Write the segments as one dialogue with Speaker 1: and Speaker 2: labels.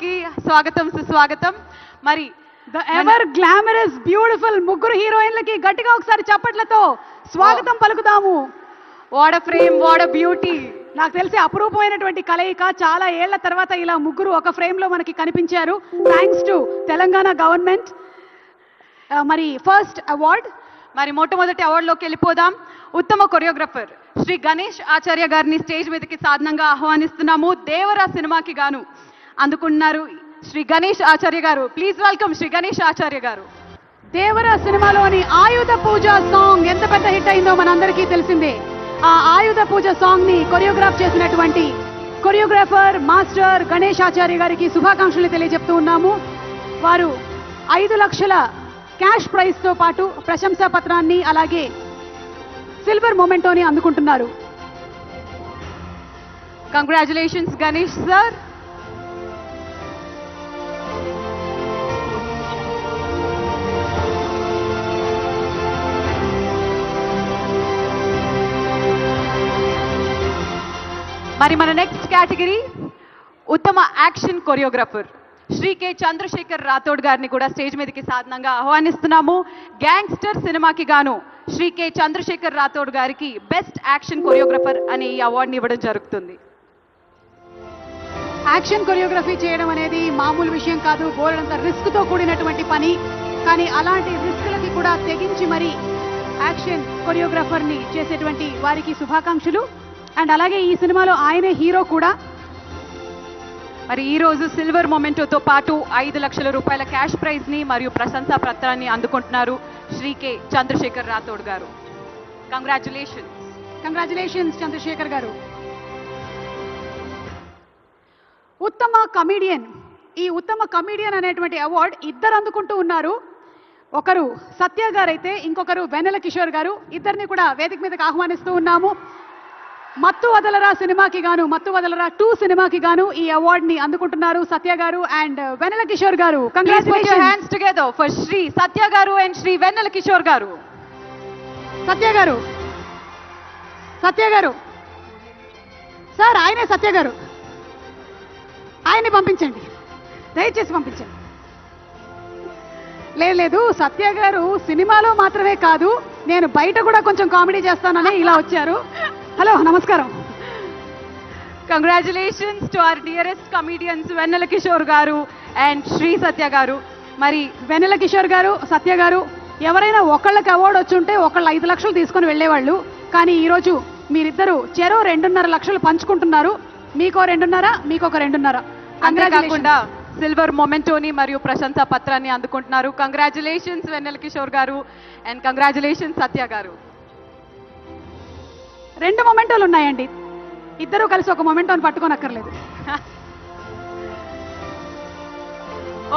Speaker 1: కి స్వాగతం సుస్వాగతం. మరి
Speaker 2: ద ఎవర్ గ్లామరస్ బ్యూటిఫుల్ ముగ్గురు హీరోయిన్లకి గట్టిగా ఒకసారి చప్పట్లతో స్వాగతం పలుకుదాము.
Speaker 1: వాడ ఫ్రేమ్ వాడ బ్యూటీ
Speaker 2: నాకు తెలిసి అపురూపమైనటువంటి కలయిక చాలా ఏళ్ళ తర్వాత ఇలా ముగ్గురు ఒక ఫ్రేమ్లో మనకి కనిపించారు. Thanks to Telangana government. మరి ఫస్ట్ అవార్డ్
Speaker 1: మరి మొట్టమొదటి అవార్డులోకి వెళ్ళిపోదాం. ఉత్తమ కొరియోగ్రఫర్ శ్రీ గణేష్ ఆచార్య గారిని స్టేజ్ మీదకి సాధనంగా ఆహ్వానిస్తున్నాము. దేవరా సినిమాకి గాను. అందుకున్నారు శ్రీ గణేష్ ఆచార్య గారు ప్లీజ్ వెల్కమ్ శ్రీ గణేష్ ఆచార్య గారు.
Speaker 2: దేవర సినిమాలోని ఆయుధ పూజ సాంగ్ ఎంత పెద్ద హిట్ అయిందో మనందరికీ తెలిసిందే. ఆ ఆయుధ పూజ సాంగ్ని కొరియోగ్రాఫ్ చేసినటువంటి కొరియోగ్రాఫర్ మాస్టర్ గణేష్ ఆచార్య గారికి శుభాకాంక్షలు తెలియజెప్తూ ఉన్నాము. వారు ఐదు లక్షల క్యాష్ ప్రైజ్తో పాటు ప్రశంసా పత్రాన్ని అలాగే సిల్వర్ మొమెంటోని అందుకుంటున్నారు.
Speaker 1: కంగ్రాచులేషన్స్ గణేష్ సార్ మరి మన నెక్స్ట్ కేటగిరీ ఉత్తమ action choreographer Shri K Chandrashekhar Rathod గారిని కూడా స్టేజ్ మీదకి సాధనంగా ఆహ్వానిస్తున్నాము. గ్యాంగ్స్టర్ సినిమాకి గాను శ్రీ కె చంద్రశేఖర్ రాథోడ్ గారికి బెస్ట్ యాక్షన్ కొరియోగ్రఫర్ అనే ఈ అవార్డుని ఇవ్వడం జరుగుతుంది.
Speaker 2: యాక్షన్ కొరియోగ్రఫీ చేయడం అనేది మామూలు విషయం కాదు బోలెడంత రిస్క్తో కూడినటువంటి పని. కానీ అలాంటి రిస్క్లకి కూడా తెగించి మరి యాక్షన్ కొరియోగ్రాఫర్ని చేసేటువంటి వారికి శుభాకాంక్షలు. అండ్ అలాగే ఈ సినిమాలో ఆయనే హీరో కూడా.
Speaker 1: మరి ఈ రోజు సిల్వర్ మొమెంటోతో పాటు ఐదు లక్షల రూపాయల క్యాష్ ప్రైజ్ని మరియు ప్రశంసా పత్రాన్ని అందుకుంటున్నారు Shri K. Chandrasekhar Rathod garu. Congratulations
Speaker 2: congratulations Chandrasekhar గారు. ఉత్తమ కమీడియన్ ఈ ఉత్తమ కమీడియన్ అనేటువంటి అవార్డ్ ఇద్దరు అందుకుంటూ ఉన్నారు. ఒకరు సత్య గారైతే ఇంకొకరు వెన్నెల కిషోర్ గారు. ఇద్దరిని కూడా వేదిక మీదకి ఆహ్వానిస్తూ ఉన్నాము. మత్తు వదలరా సినిమాకి గాను మత్తు వదలరా టూ సినిమాకి గాను ఈ అవార్డ్ని అందుకుంటున్నారు సత్య గారు and Vennela Kishore garu.
Speaker 1: Hands together for Shri Satya garu and Shri వెన్నెల కిషోర్ గారు
Speaker 2: సత్య గారు. సత్య గారు. సార్ ఆయనే సత్య గారు. ఆయన్ని పంపించండి. దయచేసి పంపించండి. లేదు లేదు సత్య గారు సినిమాలో మాత్రమే కాదు నేను బయట కూడా కొంచెం కామెడీ చేస్తానని ఇలా వచ్చారు. హలో నమస్కారం.
Speaker 1: Congratulations to our dearest comedians Vennela Kishore garu and Shri సత్య గారు. మరి
Speaker 2: వెన్నెల కిషోర్ గారు సత్య గారు ఎవరైనా ఒకళ్ళకి అవార్డు వచ్చి ఉంటే ఒకళ్ళు ఐదు లక్షలు తీసుకొని వెళ్ళేవాళ్ళు. కానీ ఈరోజు మీరిద్దరు చెరో రెండున్నర లక్షలు పంచుకుంటున్నారు. మీకో రెండున్నర మీకొక రెండున్నర.
Speaker 1: అంతేకాకుండా సిల్వర్ మొమెంటోని మరియు ప్రశంసా పత్రాన్ని అందుకుంటున్నారు. కంగ్రాచులేషన్స్ వెన్నెల కిషోర్ గారు అండ్ కంగ్రాచులేషన్స్ సత్య గారు.
Speaker 2: రెండు మొమెంటోలు ఉన్నాయండి. ఇద్దరు కలిసి ఒక మొమెంటోని పట్టుకోనక్కర్లేదు.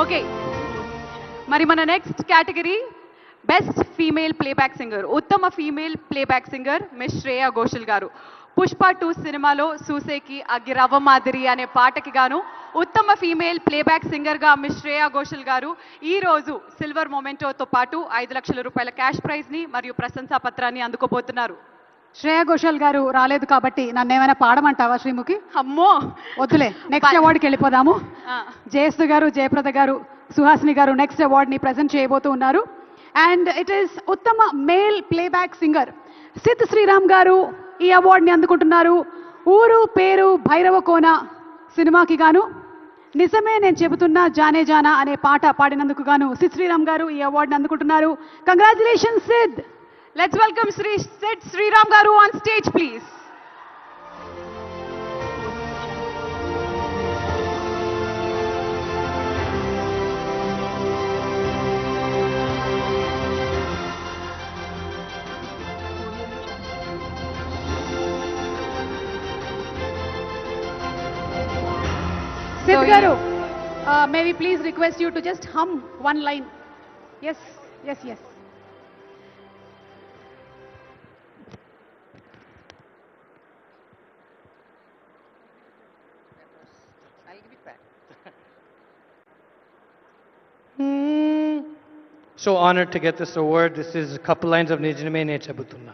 Speaker 1: ఓకే. మరి మన next category best female playback singer ఉత్తమ female playback singer miss Shreya Ghoshal garu. Pushpa two సినిమాలో సూసేకి అగ్గిరవ్వ మాదిరి అనే పాటకి గాను ఉత్తమ ఫీమేల్ ప్లేబ్యాక్ సింగర్గా మిస్ శ్రేయా ఘోషల్ గారు ఈ రోజు సిల్వర్ మొమెంటోతో పాటు ఐదు లక్షల రూపాయల క్యాష్ ప్రైజ్ని మరియు ప్రశంసా పత్రాన్ని అందుకోబోతున్నారు.
Speaker 2: శ్రేయా ఘోషల్ గారు రాలేదు కాబట్టి నన్ను ఏమైనా పాడమంటావా శ్రీముఖి?
Speaker 1: అమ్మో!
Speaker 2: వద్దులే నెక్స్ట్ అవార్డుకి వెళ్ళిపోదాము.
Speaker 1: ఆ,
Speaker 2: జయస్తు గారు జయప్రద గారు సుహాసిని గారు నెక్స్ట్ అవార్డ్ని ప్రజెంట్ చేయబోతూ ఉన్నారు. అండ్ ఇట్ ఈస్ ఉత్తమ male playback singer Sid Sriram garu ఈ అవార్డ్ని అందుకుంటున్నారు. ఊరు పేరు భైరవ కోన సినిమాకి గాను. నిజమే నేను చెబుతున్నా జానే జానా అనే పాట పాడినందుకు గాను సిత్ శ్రీరామ్ గారు ఈ అవార్డుని అందుకుంటున్నారు. Congratulation Sid
Speaker 1: let's welcome Shri Sid Sriram garu on stage please
Speaker 2: Sid
Speaker 1: So,
Speaker 2: garu may we please request you to just hum one line yes yes yes
Speaker 3: So honored to get this award. This is a couple lines of Nijame Ne Chabutunna.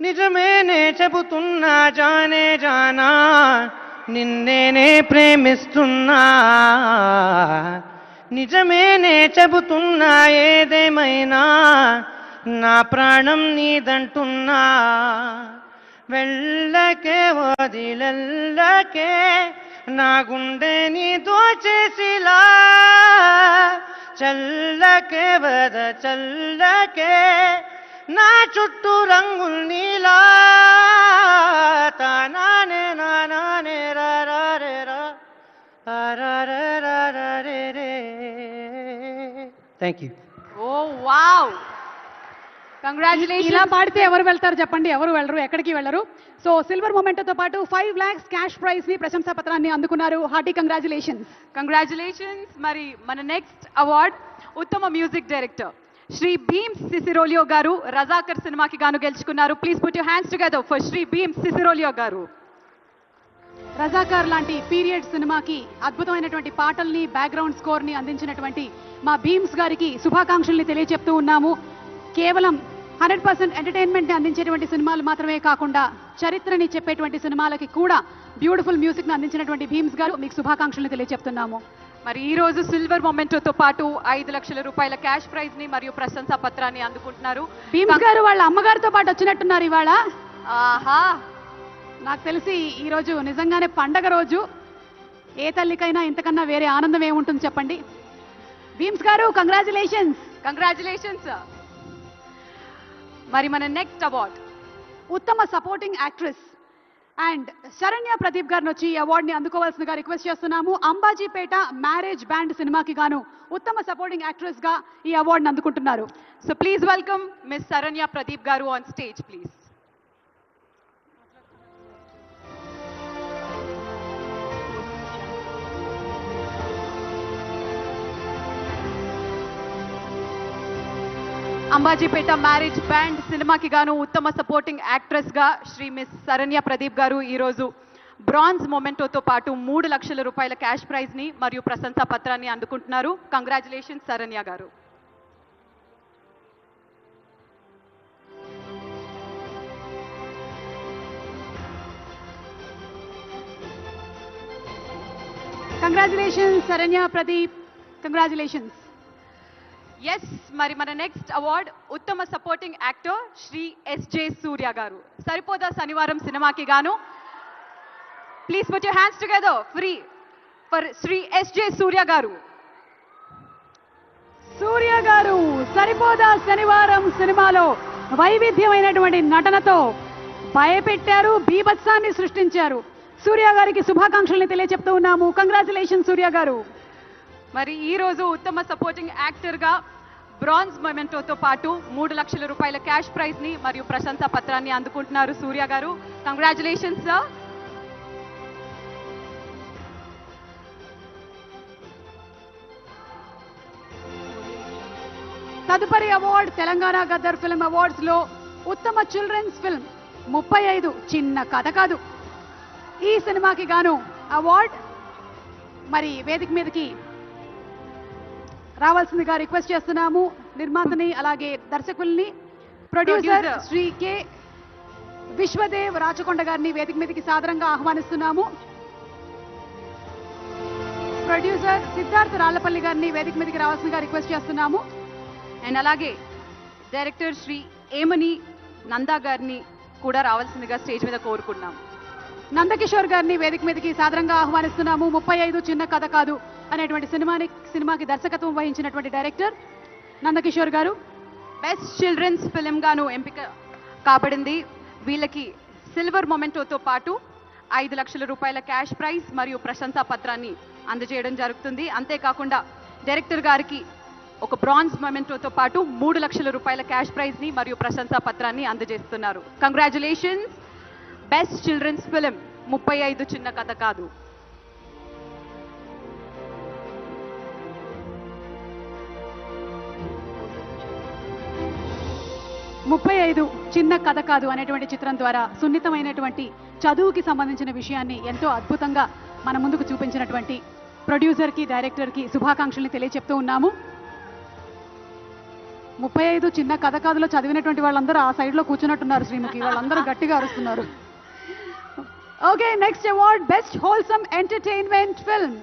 Speaker 3: నిజమే నే చెబుతున్నా జానే జానా నిన్నేనే ప్రేమిస్తున్నా నిజమేనే చెబుతున్నా ఏదేమైనా నా ప్రాణం నీదంటున్నా వెళ్ళకే వదిలల్లకే నా గుండె నీ దోచేసిలా చల్లకే వద చల్లకే నా చుట్టూ రంగులు నీలా తానానే నానానే రా రా రే రా ఆ రా రా రా రా రే రే థ్యాంక్ యూ
Speaker 1: ఓ వావ్
Speaker 2: ఇలా
Speaker 1: కంగ్రాచులేషన్
Speaker 2: పాడితే ఎవరు వెళ్తారు చెప్పండి? ఎవరు వెళ్ళరు? ఎక్కడికి వెళ్ళరు? సో సిల్వర్ మొమెంటోతో పాటు ఫైవ్ లాక్స్ క్యాష్ ప్రైజ్ని ప్రశంసా పత్రాన్ని అందుకున్నారు. హార్టీ కంగ్రాచులేషన్స్
Speaker 1: కంగ్రాచులేషన్స్ మరి మన నెక్స్ట్ అవార్డ్ ఉత్తమ మ్యూజిక్ డైరెక్టర్ శ్రీ భీమ్ సిసిరోలియో గారు రజాకర్ సినిమాకి గాను గెలుచుకున్నారు. Please put you hands together for Shri Bheem Ceciroleo garu.
Speaker 2: Razakar లాంటి పీరియడ్ సినిమాకి అద్భుతమైనటువంటి పాటల్ని బ్యాక్గ్రౌండ్ స్కోర్ని అందించినటువంటి మా భీమ్స్ గారికి శుభాకాంక్షల్ని తెలియజెప్తూ ఉన్నాము. కేవలం హండ్రెడ్ పర్సెంట్ ఎంటర్టైన్మెంట్ని అందించేటువంటి సినిమాలు మాత్రమే కాకుండా చరిత్రని చెప్పేటువంటి సినిమాలకి కూడా బ్యూటిఫుల్ మ్యూజిక్ని అందించినటువంటి భీమ్స్ గారు మీకు శుభాకాంక్షల్ని తెలియజెప్తున్నాము
Speaker 1: మరి ఈ రోజు సిల్వర్ మొమెంటోతో పాటు ఐదు లక్షల రూపాయల క్యాష్ ప్రైజ్ని మరియు ప్రశంసా పత్రాన్ని అందుకుంటున్నారు.
Speaker 2: భీమ్స్ గారు వాళ్ళ అమ్మగారితో పాటు వచ్చినట్టున్నారు ఇవాళ.
Speaker 1: ఆహా!
Speaker 2: నాకు తెలిసి ఈ రోజు నిజంగానే పండగ రోజు. ఏ తల్లికైనా ఇంతకన్నా వేరే ఆనందం ఏముంటుంది చెప్పండి? భీమ్స్ గారు కంగ్రాచులేషన్స్
Speaker 1: కంగ్రాచులేషన్స్ మరి మన నెక్స్ట్ అవార్డ్
Speaker 2: ఉత్తమ supporting actress and Saranya Pradeep గారిని వచ్చి ఈ అవార్డుని అందుకోవాల్సిందిగా రిక్వెస్ట్ చేస్తున్నాము. అంబాజీపేట మ్యారేజ్ బ్యాండ్ సినిమాకి గాను ఉత్తమ సపోర్టింగ్ యాక్ట్రెస్గా ఈ అవార్డుని అందుకుంటున్నారు.
Speaker 1: So please welcome miss Saranya Pradeep garu on stage please Ambajipeta marriage band సినిమాకి గాను ఉత్తమ సపోర్టింగ్ యాక్ట్రెస్గా శ్రీ మిస్ శరణ్య ప్రదీప్ గారు ఈరోజు బ్రాంజ్ మొమెంటోతో పాటు మూడు లక్షల రూపాయల క్యాష్ ప్రైజ్ని మరియు ప్రశంసా పత్రాన్ని అందుకుంటున్నారు. Congratulations Saranya garu.
Speaker 2: Congratulations Saranya Pradeep. Congratulations.
Speaker 1: Yes మరి మన నెక్స్ట్ అవార్డ్ ఉత్తమ supporting actor Shri S J Surya garu. Saripodhaa Sanivaaram సినిమాకి గాను? Please put you hands together free for Shri S J Surya
Speaker 2: garu. Surya garu సరిపోదా శనివారం సినిమాలో వైవిధ్యమైనటువంటి నటనతో భయపెట్టారు బీభత్సాన్ని సృష్టించారు. సూర్య గారికి శుభాకాంక్షల్ని తెలియజెప్తూ ఉన్నాము. కంగ్రాచులేషన్ సూర్య గారు.
Speaker 1: మరి ఈ రోజు ఉత్తమ సపోర్టింగ్ యాక్టర్గా బ్రాంజ్ మొమెంటోతో పాటు మూడు లక్షల రూపాయల క్యాష్ ప్రైజ్ని మరియు ప్రశంసా పత్రాన్ని అందుకుంటున్నారు సూర్య గారు. కంగ్రాచులేషన్స్ సార్
Speaker 2: తదుపరి అవార్డ్ తెలంగాణ గద్దర్ ఫిల్మ్ అవార్డ్స్లో ఉత్తమ చిల్డ్రన్స్ ఫిల్మ్ ముప్పై ఐదు చిన్న కథ కాదు. ఈ సినిమాకి గాను అవార్డ్ మరి వేదిక మీదకి రావాల్సిందిగా రిక్వెస్ట్ చేస్తున్నాము నిర్మాతని అలాగే దర్శకుల్ని. ప్రొడ్యూసర్. శ్రీ కె. విశ్వదేవ్ రాచకొండ గారిని వేదిక మీదకి సాదరంగా ఆహ్వానిస్తున్నాము. ప్రొడ్యూసర్ సిద్ధార్థ్ రాళ్ళపల్లి గారిని వేదిక మీదకి రావాల్సిందిగా రిక్వెస్ట్ చేస్తున్నాము.
Speaker 1: అండ్ అలాగే డైరెక్టర్ శ్రీ ఏమని నందా గారిని కూడా రావాల్సిందిగా స్టేజ్ మీద కోరుకున్నాం
Speaker 2: నందకిషోర్ గారిని వేదిక మీదకి సాదరంగా ఆహ్వానిస్తున్నాము. ముప్పై ఐదు చిన్న కథ కాదు అనేటువంటి సినిమాని సినిమాకి దర్శకత్వం వహించినటువంటి director Nandakishore garu.
Speaker 1: Best children's film గాను ఎంపిక కాబడింది. వీళ్ళకి సిల్వర్ మొమెంటోతో పాటు ఐదు లక్షల రూపాయల క్యాష్ ప్రైజ్ మరియు ప్రశంసా పత్రాన్ని అందజేయడం జరుగుతుంది. అంతేకాకుండా డైరెక్టర్ గారికి ఒక బ్రాంజ్ మొమెంటోతో పాటు మూడు లక్షల రూపాయల క్యాష్ ప్రైజ్ని మరియు ప్రశంసా పత్రాన్ని అందజేస్తున్నారు. కంగ్రాచులేషన్స్ బెస్ట్ చిల్డ్రన్స్ ఫిలిం ముప్పై ఐదు చిన్న కథ కాదు.
Speaker 2: ముప్పై ఐదు చిన్న కథ కాదు అనేటువంటి చిత్రం ద్వారా సున్నితమైనటువంటి చదువుకి సంబంధించిన విషయాన్ని ఎంతో అద్భుతంగా మన ముందుకు చూపించినటువంటి ప్రొడ్యూసర్కి డైరెక్టర్కి శుభాకాంక్షల్ని తెలియచెప్తూ ఉన్నాము. ముప్పై ఐదు చిన్న కథ కాదులో చదివినటువంటి వాళ్ళందరూ ఆ సైడ్లో కూర్చున్నట్టున్నారు శ్రీముఖి. వాళ్ళందరూ గట్టిగా అరుస్తున్నారు. Okay next award best wholesome entertainment film.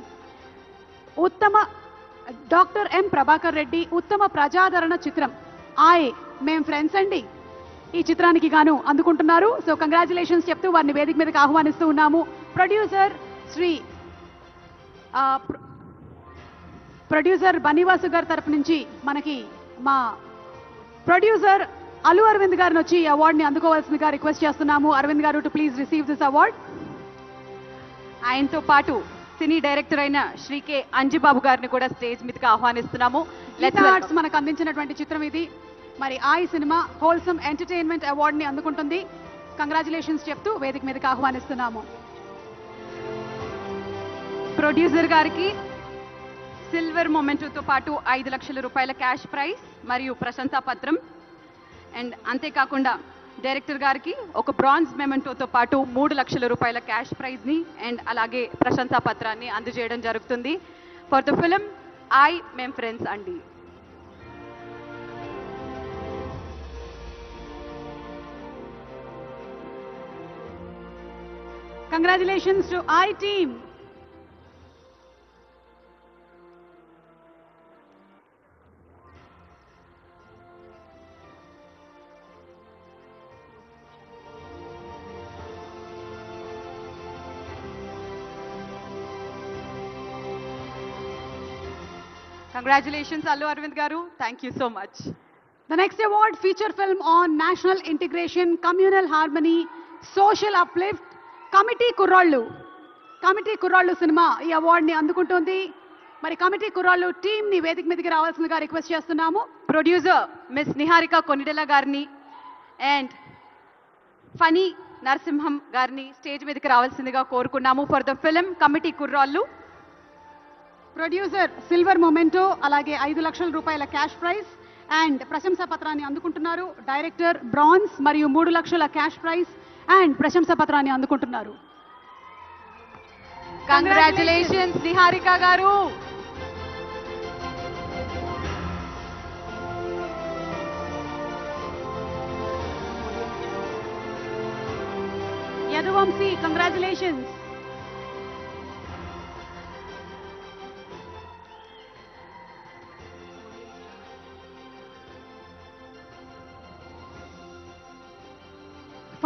Speaker 2: ఉత్తమ డాక్టర్ ఎం ప్రభాకర్ రెడ్డి ఉత్తమ ప్రజాదరణ చిత్రం ఆయ్ మేం ఫ్రెండ్స్ అండి. ఈ చిత్రానికి గాను అందుకుంటున్నారు. సో కంగ్రాచులేషన్స్ చెప్తూ వారిని వేదిక మీదకి ఆహ్వానిస్తూ ఉన్నాము. ప్రొడ్యూసర్ శ్రీ ప్రొడ్యూసర్ బనీవాసు గారి తరపు నుంచి మనకి మా ప్రొడ్యూసర్ అల్లు అరవింద్ గారిని వచ్చి ఈ అవార్డుని అందుకోవాల్సిందిగా రిక్వెస్ట్ చేస్తున్నాము. Aravind garu to please receive this award
Speaker 1: ఆయనతో పాటు సినీ డైరెక్టర్ అయిన శ్రీ కె అంజిబాబు గారిని కూడా స్టేజ్ మీదకి ఆహ్వానిస్తున్నాము. Let's
Speaker 2: ఆర్ట్స్ మనకు అందించినటువంటి చిత్రం ఇది. మరి ఆయ్ సినిమా హోల్సమ్ ఎంటర్టైన్మెంట్ అవార్డుని అందుకుంటుంది. కంగ్రాచులేషన్స్ చెప్తూ వేదిక మీదకి ఆహ్వానిస్తున్నాము.
Speaker 1: ప్రొడ్యూసర్ గారికి సిల్వర్ మొమెంటోతో పాటు ఐదు లక్షల రూపాయల క్యాష్ ప్రైజ్ మరియు ప్రశంసా పత్రం. అండ్ అంతేకాకుండా డైరెక్టర్ గారికి ఒక బ్రాంజ్ మెమెంటోతో పాటు మూడు లక్షల రూపాయల క్యాష్ ప్రైజ్ని అండ్ అలాగే ప్రశంసా పత్రాన్ని అందజేయడం జరుగుతుంది. ఫర్ ద ఫిలిం ఐ మేం ఫ్రెండ్స్ అండి.
Speaker 2: Congratulations to i team
Speaker 1: congratulations Allu Aravind garu thank you so much
Speaker 2: The next award, feature film on national integration, communal harmony, social uplift, committee Kurrollu. Committee Kurrollu cinema ఈ అవార్డుని అందుకుంటుంది. మరి committee కుర్రాళ్ళు టీంని వేదిక మీదకి రావాల్సిందిగా రిక్వెస్ట్ చేస్తున్నాము.
Speaker 1: ప్రొడ్యూసర్ మిస్ నిహారిక కొనిడెల గారిని అండ్ ఫనీ నరసింహం గారిని స్టేజ్ మీదకి రావాల్సిందిగా కోరుకున్నాము for the film committee Kurrollu.
Speaker 2: Producer silver memento అలాగే ఐదు లక్షల రూపాయల క్యాష్ ప్రైజ్ అండ్ ప్రశంసా పత్రాన్ని అందుకుంటున్నారు. డైరెక్టర్ బ్రాన్స్ మరియు మూడు లక్షల క్యాష్ ప్రైజ్ అండ్ ప్రశంసా పత్రాన్ని అందుకుంటున్నారు.
Speaker 1: Congratulations Niharika garu.
Speaker 2: Yaduvamshi congratulations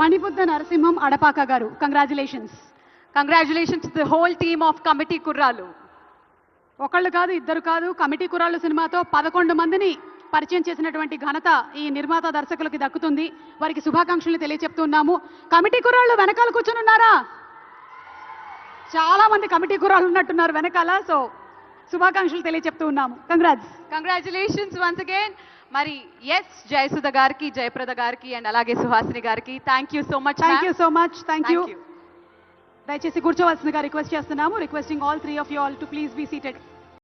Speaker 2: Manibuddha Narasimham Adapaka garu. Congratulations
Speaker 1: congratulations the whole team of committee Kurrollu
Speaker 2: ఒకళ్ళు కాదు ఇద్దరు కాదు కమిటీ కుర్రాళ్ళు సినిమాతో పదకొండు మందిని పరిచయం చేసినటువంటి ఘనత ఈ నిర్మాత దర్శకులకి దక్కుతుంది. వారికి శుభాకాంక్షలు తెలియచెప్తున్నాము. కమిటీ కుర్రాళ్ళు వెనకాల కూర్చునిన్నారా? చాలా మంది కమిటీ కుర్రాళ్ళు ఉన్నట్టున్నారు వెనకాల సో శుభాకాంక్షలు తెలియచెప్తూ ఉన్నాము. కంగ్రాట్స్
Speaker 1: కంగ్రాచులేషన్స్ వన్స్ అగైన్ మరి ఎస్ జయసుధ గారికి జయప్రద గారికి అండ్ అలాగే సుహాసిని గారికి thank you so much
Speaker 2: thank you so much thank you దయచేసి కూర్చోవలసిందిగా రిక్వెస్ట్ చేస్తున్నాము requesting all three of you all to please be seated